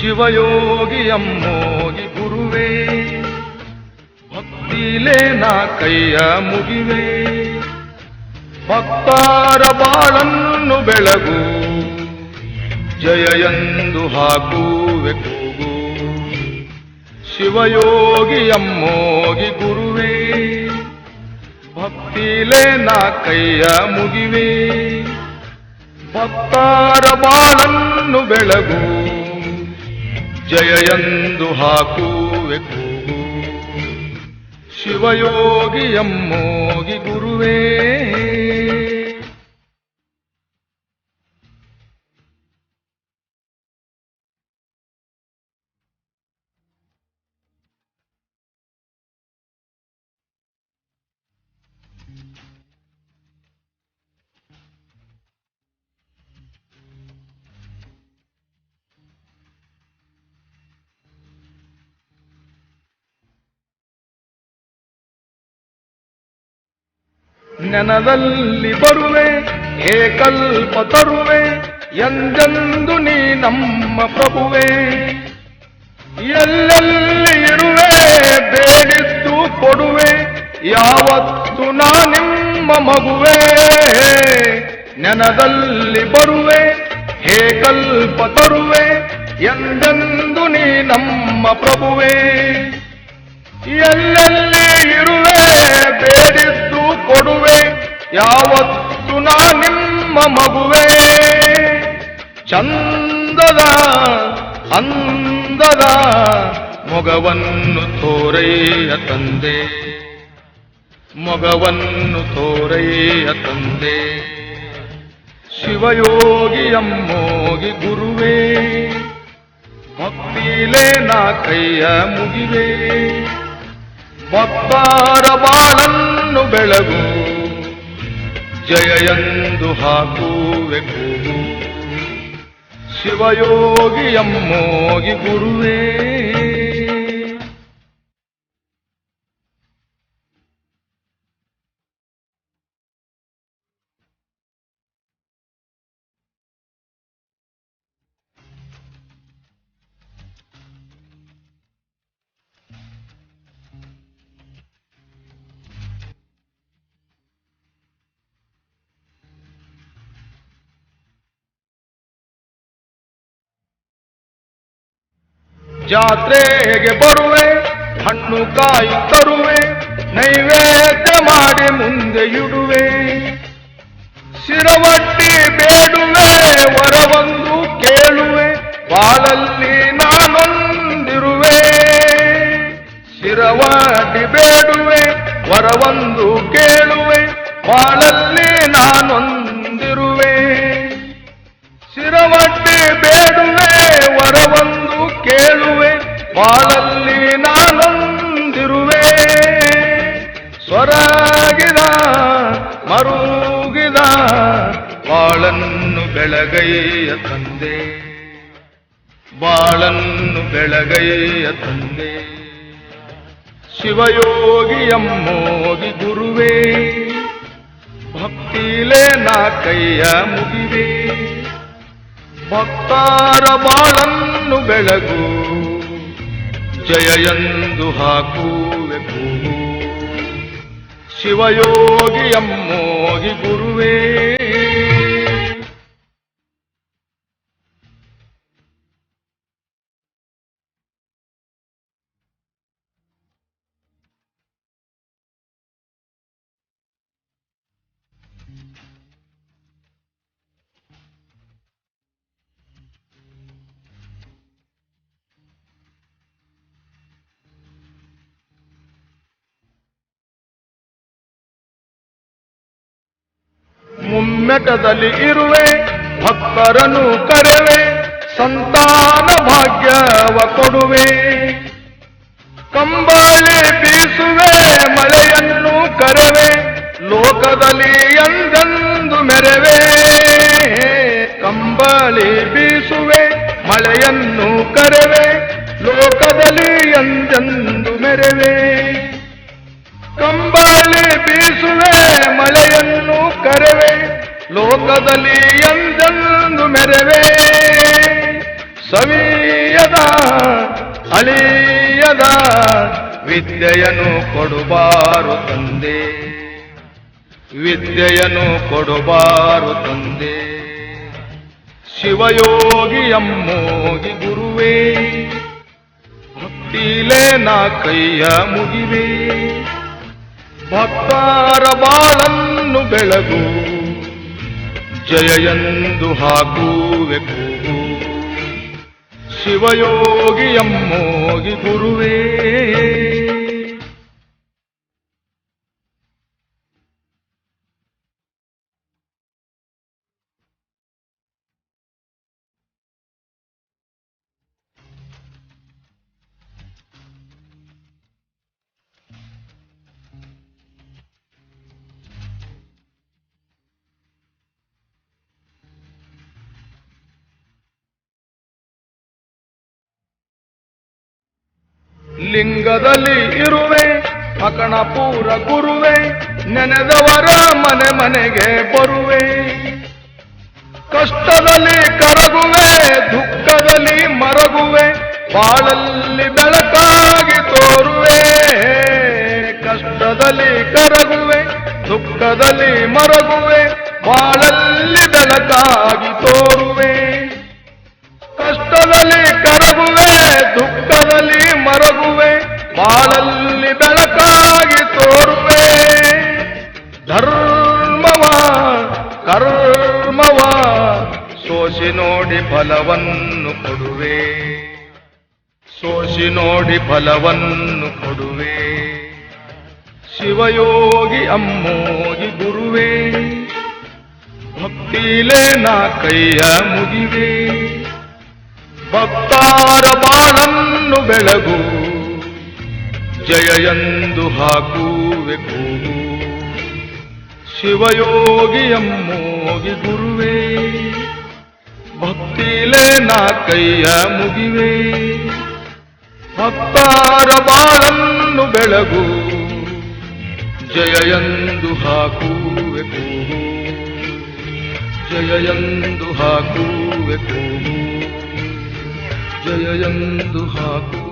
ಶಿವಯೋಗಿ ಅಮ್ಮೋಗಿ ಗುರುವೇ, ಭಕ್ತಿಲೇ ನಾ ಕೈಯ ಮುಗಿವೆ. ಭಕ್ತಾರ ಬಾಳನ್ನು ಬೆಳಗು ಜಯ ಎಂದು ಹಾಕುವೆ ಕೂಗು. ಶಿವಯೋಗಿ ಅಮ್ಮೋಗಿ ಗುರುವೇ, ಭಕ್ತಿಲೇ ನಾ ಕೈಯ ಮುಗಿವೆ. ಭಕ್ತಾರ ಬಾಳನ್ನು ಬೆಳಗು ಜಯ ಎಂದು ಕೂಗು. ಶಿವಯೋಗಿ ಎಮ್ಮೋಗಿ ಗುರುವೇ. ನೆನದಲ್ಲಿ ಬರುವೆ ಏಕಲ್ಪ ತರುವೆ, ಎಂದೆಂದು ನೀ ನಮ್ಮ ಪ್ರಭುವೆ. ಎಲ್ಲೆಲ್ಲಿ ಇರುವೆ, ಬೇಡಿದ್ದು ಕೊಡುವೆ, ಯಾವತ್ತು ನಾ ನಿಮ್ಮ ಮಗುವೆ. ನೆನದಲ್ಲಿ ಬರುವೆ ಏಕಲ್ಪ ತರುವೆ, ಎಂದೆಂದು ನೀ ನಮ್ಮ ಪ್ರಭುವೆ. ಎಲ್ಲೆಲ್ಲಿ ಯಾವತ್ತು ನಾ ನಿಮ್ಮ ಮಗುವೆ. ಚಂದದ, ಅಂದದ ಮೊಗವನ್ನು ತೋರೆಯ ತಂದೆ. ಮೊಗವನ್ನು ತೋರೆಯ ತಂದೆ. ಶಿವಯೋಗಿ ಅಮ್ಮೋಗಿ ಗುರುವೇ. ಭಕ್ತಿಲೇ ನಾ ಕೈಯ ಮುಗಿವೆ. ಭಕ್ತಾರ ಬಾಳನ್ನು ಬೆಳಗು ಜಯ ಎಂದು ಹಾಕುವೆ ಕೂಗು ಶಿವಯೋಗಿ ಎಮ್ಮೋಗಿ ಗುರುವೇ. ಜಾತ್ರೆಗೆ ಬರುವೆ, ಹಣ್ಣು ಕಾಯಿ ತರುವೆ, ನೈವೇದ್ಯ ಮಾಡಿ ಮುಂದೆ ಇಡುವೆ. ಶಿರವಟ್ಟಿ ಬೇಡುವೆ, ವರವೊಂದು ಕೇಳುವೆ ಬಾಲಲ್ಲಿ ನಾನೊಂದಿರುವೆ. ಶಿರವಟ್ಟಿ ಬೇಡುವೆ, ವರವೊಂದು ಕೇಳುವೆ ಬಾಲಲ್ಲಿ ನಾನೊಂದಿರುವೆ. ಶಿರವಟ್ಟಿ ಬೇಡುವೆ, ವರವೊಂದು ಕೇಳುವೆ. ಬಾಳಲ್ಲಿ ನಾನೊಂದಿರುವೆ. ಸ್ವರಾಗಿದ, ಮರುಗಿದ ಬಾಳನ್ನು ಬೆಳಗೈಯ ತಂದೆ. ಬಾಳನ್ನು ಬೆಳಗೈಯ ತಂದೆ. ಶಿವಯೋಗಿ ಅಮ್ಮೋಗಿ ಗುರುವೇ. ಭಕ್ತಿಲೇ ನಾ ಕೈಯ ಮುಗಿವೆ. ಭಕ್ತಾರ ಬಾಳನ್ನು ಬೆಳಗು ಜಯ ಎಂದು ಹಾಕುವೆ ಶಿವಯೋಗಿ ಅಮ್ಮೋಗಿ ಗುರುವೇ. ಮುಮ್ಮೆಟದಲ್ಲಿ ಇರುವೆ, ಭಕ್ತರನ್ನು ಕರೆವೆ, ಸಂತಾನ ಭಾಗ್ಯವ ಕೊಡುವೆ. ಕಂಬಳಿ ಬೀಸುವೆ, ಮಳೆಯನ್ನು ಕರೆವೆ, ಲೋಕದಲ್ಲಿ ಎಂದೆಂದು ಮೆರೆವೆ. ಕಂಬಳಿ ಬೀಸುವೆ, ಮಳೆಯನ್ನು ಕರೆವೆ, ಲೋಕದಲ್ಲಿ ಎಂದೆಂದು ಮೆರೆವೆ. ಕಂಬಳಿ ಬೀಸುವೆ, ಮಳೆಯನ್ನು ಕರೆವೆ ಲೋಕದಲ್ಲಿ ಎಂದೆಂದು ಮೆರೆವೆ? ಸವಿಯದ, ಅಳಿಯದ ವಿದ್ಯೆಯನ್ನು ಕೊಡುಬಾರು ತಂದೆ. ವಿದ್ಯೆಯನ್ನು ಕೊಡುಬಾರು ತಂದೆ. ಶಿವಯೋಗಿ ಅಮ್ಮೋಗಿ ಗುರುವೇ ಭಕ್ತಿಲೇ ನಾ ಕೈಯ ಮುಗಿವೆ. ಭಕ್ತಾರ ಬಾಳನ್ನು ಬೆಳಗು ಜಯ ಎಂದು ಹಾಕುವೆಕು ಕೂಗು ಶಿವಯೋಗಿ ಅಮ್ಮೋಗಿ ಗುರುವೇ. ಲಿಂಗದಲ್ಲಿ ಇರುವೆ ಅಕಣಪೂರ ಗುರುವೆ, ನೆನೆದವರ ಮನೆ ಮನೆಗೆ ಬರುವೆ. ಕಷ್ಟದಲ್ಲಿ ಕರಗುವೆ, ದುಃಖದಲ್ಲಿ ಮರಗುವೆ, ಬಾಳಲ್ಲಿ ಬೆಳಕಾಗಿ ತೋರುವೆ. ಕಷ್ಟದಲ್ಲಿ ಕರಗುವೆ, ದುಃಖದಲ್ಲಿ ಮರಗುವೆ, ಬಾಳಲ್ಲಿ ಬೆಳಕಾಗಿ ತೋರುವೆ. ಕಷ್ಟದಲ್ಲಿ ಕರಗುವೆ, ದುಃಖದಲ್ಲಿ ಮರಗುವೆ ಬಾಳಲ್ಲಿ ಬೆಳಕಾಗಿ ತೋರುವೆ. ಧರ್ಮವ, ಕರ್ಮವ, ಸೋಸಿ ನೋಡಿ ಫಲವನ್ನು ಕೊಡುವೆ. ಸೋಸಿ ನೋಡಿ ಫಲವನ್ನು ಕೊಡುವೆ. ಶಿವಯೋಗಿ ಅಮ್ಮೋಗಿ ಗುರುವೇ ಭಕ್ತಿಲೇ ನಾ ಕೈಯ ಮುಗಿವೆ. ಭಕ್ತಾರ ಬಾಳನ್ನು ಬೆಳಗು ಜಯ ಎಂದು ಹಾಕುವೆ ಕೂಗು ಶಿವಯೋಗಿಯಮ್ಮೋಗಿ ಗುರುವೇ, ಭಕ್ತಿಲೇ ನಾ ಕೈಯ ಮುಗಿವೆ. ಭಕ್ತಾರ ಬಾಳನ್ನು ಬೆಳಗು ಜಯ ಎಂದು ಹಾಕುವೆ ಕೂಗು ಜಯ ಎಂದು ಹಾಕುವೆ ಕೂಗು ಜಯ ಎಂದು ಹಾಕು